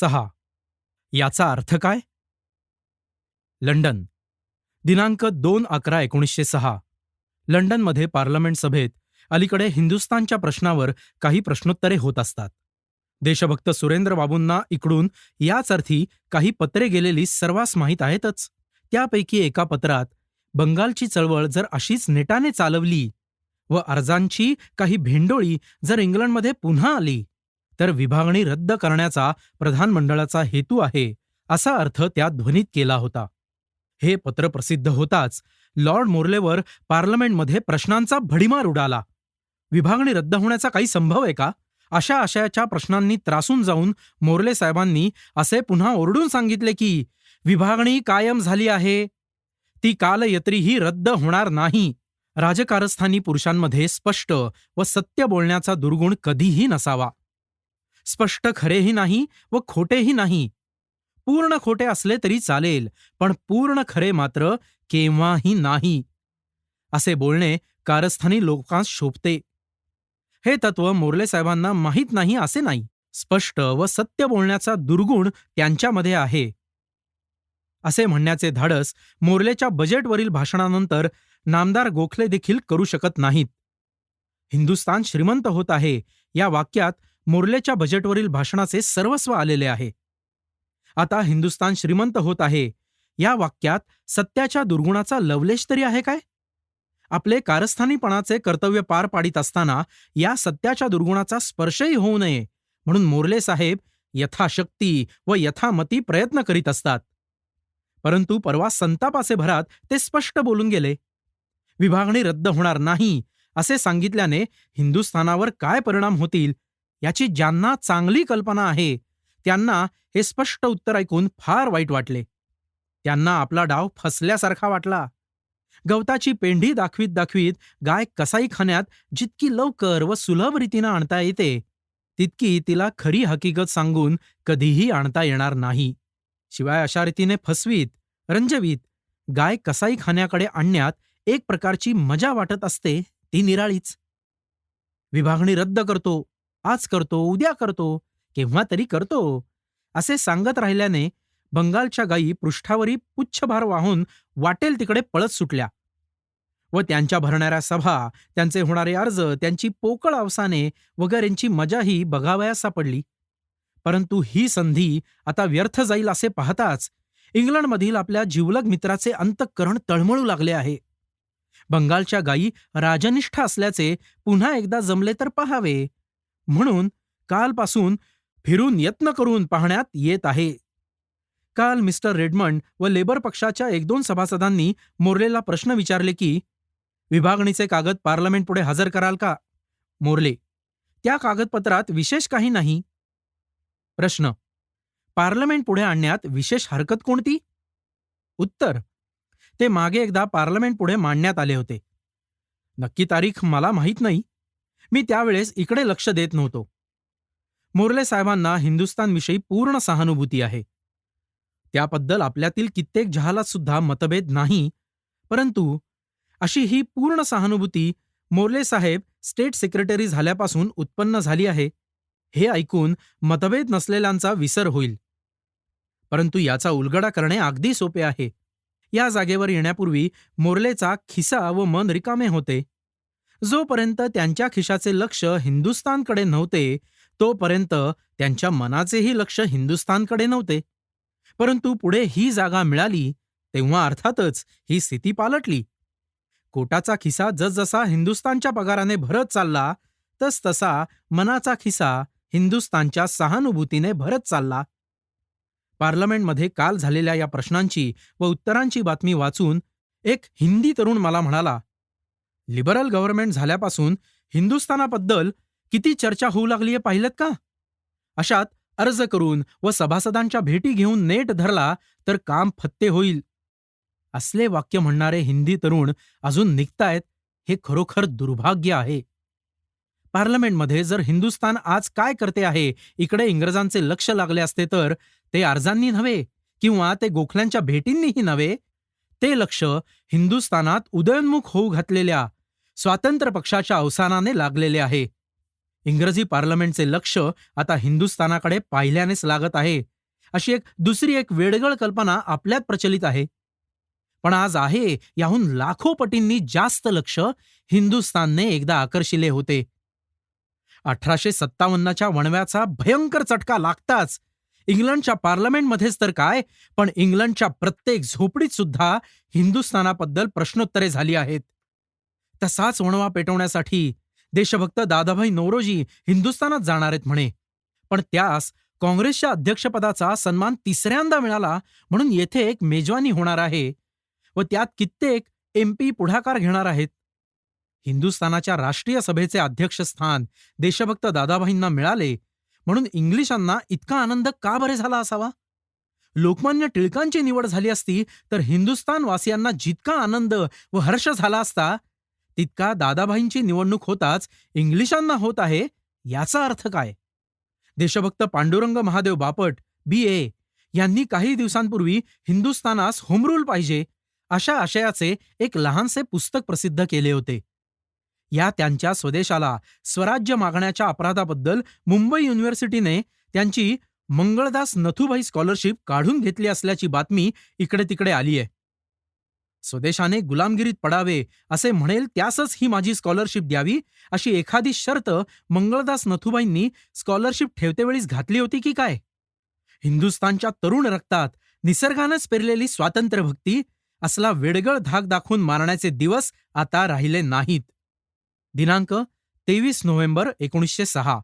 सहा. याचा अर्थ काय? लंडन. दिनांक दोन अकरा एकोणीसशे सहा. लंडनमध्ये पार्लमेंट सभेत अलीकडे हिंदुस्थानच्या प्रश्नावर काही प्रश्नोत्तरे होत असतात. देशभक्त सुरेंद्र बाबूंना इकडून याच अर्थी काही पत्रे गेलेली सर्वांस माहीत आहेतच. त्यापैकी एका पत्रात बंगालची चळवळ जर अशीच नेटाने चालवली व अर्जांची काही भेंडोळी जर इंग्लंडमध्ये पुन्हा आली तर विभागणी रद्द करण्याचा प्रधानमंडळाचा हेतू आहे असा अर्थ त्यात ध्वनीत केला होता. हे पत्र प्रसिद्ध होताच लॉर्ड मोर्लेवर पार्लमेंटमध्ये प्रश्नांचा भडीमार उडाला. विभागणी रद्द होण्याचा काही संभव आहे का? अशा आशयाच्या प्रश्नांनी त्रासून जाऊन मोर्ले साहेबांनी असे पुन्हा ओरडून सांगितले की विभागणी कायम झाली आहे. ती कालयत्रीही रद्द होणार नाही. राजकारस्थानी पुरुषांमध्ये स्पष्ट व सत्य बोलण्याचा दुर्गुण कधीही नसावा. स्पष्ट खरेही नाही व खोटेही नाही. पूर्ण खोटे असले तरी चालेल पण पूर्ण खरे मात्र केव्हाही नाही. असे बोलणे कारस्थानी लोकांस शोभते. हे तत्व मोर्ले साहेबांना माहीत नाही असे नाही. स्पष्ट व सत्य बोलण्याचा दुर्गुण त्यांच्यामध्ये आहे. असे म्हणण्याचे धाडस मोर्लेच्या बजेटवरील भाषणानंतर नामदार गोखले देखील करू शकत नाहीत. हिंदुस्तान श्रीमंत होत आहे या वाक्यात मोर्लेच्या बजेटवरील भाषणाचे सर्वस्व आलेले आहे. आता हिंदुस्तान श्रीमंत होत आहे. या वाक्यात सत्याच्या दुर्गुणाचा लवलेश तरी आहे काय? आपले कारस्थानीपणाचे कर्तव्य पार पाडित असताना या सत्याच्या दुर्गुणाचा स्पर्शही होऊ नये म्हणून मोर्ले साहेब यथाशक्ती व यथामती प्रयत्न करीत असतात. परंतु परवा संतापाचे भरात ते स्पष्ट बोलून गेले. विभागणी रद्द होणार नाही असे सांगितल्याने हिंदुस्थानावर काय परिणाम होतील याची ज्यांना चांगली कल्पना आहे त्यांना हे स्पष्ट उत्तर ऐकून फार वाईट वाटले. त्यांना आपला डाव फसल्यासारखा वाटला. गवताची पेंढी दाखवीत दाखवीत गाय कसाईखान्यात जितकी लवकर व सुलभ रीतीनं आणता येते तितकी तिला खरी हकीकत सांगून कधीही आणता येणार नाही. शिवाय अशा रीतीने फसवीत रंजवीत गाय कसाईखान्याकडे आणण्यात एक प्रकारची मजा वाटत असते ती निराळीच. विभागणी रद्द करतो. आज करतो उद्या करतो केव्हा तरी करतो. असे सांगत राहिल्याने बंगालच्या गायी पृष्ठावरी पुच्छभार वाहून वाटेल तिकडे पळत सुटल्या व त्यांच्या भरणाऱ्या सभा त्यांचे होणारे अर्ज त्यांची पोकळ अवसाने वगैरेंची मजाही बघावयास सापडली. परंतु ही संधी आता व्यर्थ जाईल असे पाहताच इंग्लंडमधील आपल्या जीवलग मित्राचे अंतःकरण तळमळू लागले आहे. बंगालच्या गायी राजनिष्ठ असल्याचे पुन्हा एकदा जमले तर पहावे. म्हणून कालपासून फिरून यत्न करून पाहण्यात येत आहे. काल मिस्टर रेडमंड व लेबर पक्षाच्या एक दोन सभासदांनी मोर्लेला प्रश्न विचारले की विभागणीचे कागद पार्लमेंटपुढे हजर कराल का? मोर्ले त्या कागदपत्रात विशेष काही नाही. प्रश्न पार्लमेंट पुढे आणण्यात विशेष हरकत कोणती? उत्तर ते मागे एकदा पार्लमेंट पुढे मांडण्यात आले होते. नक्की तारीख मला माहीत नाही. मी त्यावेळेस इकडे लक्ष देत नव्हतो. मोर्ले साहेबांना हिंदुस्थानविषयी पूर्ण सहानुभूती आहे. त्याबद्दल आपल्यातील कित्येक जहालात सुद्धा मतभेद नाही परंतु अशी ही पूर्ण सहानुभूती मोर्ले साहेब स्टेट सेक्रेटरी झाल्यापासून उत्पन्न झाली आहे हे ऐकून मतभेद नसलेल्यांचा विसर होईल. परंतु याचा उलगडा करणे अगदी सोपे आहे. या जागेवर येण्यापूर्वी मोर्लेचा खिसा व मन रिकामे होते. जोपर्यंत त्यांच्या खिशाचे लक्ष हिंदुस्थानकडे नव्हते तोपर्यंत त्यांच्या मनाचेही लक्ष हिंदुस्थानकडे नव्हते. परंतु पुढे ही जागा मिळाली तेव्हा अर्थातच ही स्थिती पालटली. कोटाचा खिसा जसजसा हिंदुस्थानच्या पगाराने भरत चालला तस तसा मनाचा खिसा हिंदुस्थानच्या सहानुभूतीने भरत चालला. पार्लमेंटमध्ये काल झालेल्या या प्रश्नांची व उत्तरांची बातमी वाचून एक हिंदी तरुण मला म्हणाला लिबरल गव्हर्नमेंट झाल्यापासून हिंदुस्थानाबद्दल किती चर्चा होऊ लागलीये पाहिलं का? अशात अर्ज करून व सभासदांच्या भेटी घेऊन नेट धरला तर काम फत्ते होईल. असले वाक्य म्हणणारे हिंदी तरुण अजून निघतायत हे खरोखर दुर्भाग्य आहे. पार्लमेंटमध्ये जर हिंदुस्थान आज काय करते आहे इकडे इंग्रजांचे लक्ष लागले असते तर ते अर्जांनी नव्हे किंवा ते गोखल्यांच्या भेटींनीही नव्हे? ते लक्ष हिंदुस्थानात उदयोन्मुख होऊ घातलेल्या स्वातंत्र्य पक्षाच्या अवसानाने लागलेले आहे. इंग्रजी पार्लमेंटचे लक्ष आता हिंदुस्थानाकडे पाहिल्यानेच लागत आहे. अशी एक दुसरी एक वेडगळ कल्पना आपल्यात प्रचलित आहे. पण आज आहे याहून लाखो पटींनी जास्त लक्ष हिंदुस्थानने एकदा आकर्षिले होते. अठराशे सत्तावन्नच्या वणव्याचा भयंकर चटका लागताच. इंग्लंडच्या पार्लमेंटमध्येच तर काय पण इंग्लंडच्या प्रत्येक झोपडीत सुद्धा हिंदुस्थानाबद्दल प्रश्नोत्तरे झाली आहेत. तसाच वणवा पेटवण्यासाठी देशभक्त दादाभाई नौरोजी हिंदुस्थानात जाणार आहेत म्हणे. पण त्यास काँग्रेसच्या अध्यक्षपदाचा सन्मान तिसऱ्यांदा मिळाला म्हणून येथे एक मेजवानी होणार आहे व त्यात कित्येक एमपी पुढाकार घेणार आहेत. हिंदुस्थानाच्या राष्ट्रीय सभेचे अध्यक्षस्थान देशभक्त दादाभाईंना मिळाले म्हणून इंग्लिशांना इतका आनंद का बरे झाला असावा? लोकमान्य टिळकांची निवड झाली असती तर हिंदुस्थान वासियांना जितका आनंद व हर्ष झाला असता तितका दादाभाईंची निवडणूक होताच इंग्लिशांना होत आहे याचा अर्थ काय? देशभक्त पांडुरंग महादेव बापट बी ए यांनी काही दिवसांपूर्वी हिंदुस्थानास होमरूल पाहिजे अशा आशयाचे एक लहानसे पुस्तक प्रसिद्ध केले होते. या त्यांच्या स्वदेशाला स्वराज्य मागण्याच्या अपराधाबद्दल मुंबई युनिव्हर्सिटीने त्यांची मंगळदास नथुभाई स्कॉलरशिप काढून घेतली असल्याची बातमी इकडे तिकडे आली आहे स्वदेशाने गुलामगिरीत पडावे असे म्हणेल त्यासच ही माझी स्कॉलरशिप द्यावी अशी एखादी शर्त मंगळदास नथुबाईंनी स्कॉलरशिप ठेवतेवेळीच घातली होती की काय? हिंदुस्थानच्या तरुण रक्तात निसर्गानंच पेरलेली स्वातंत्र्यभक्ती असला वेडगळ धाक दाखवून मारण्याचे दिवस आता राहिले नाहीत. दिनांक तेवीस नोव्हेंबर एकोणीसशे सहा.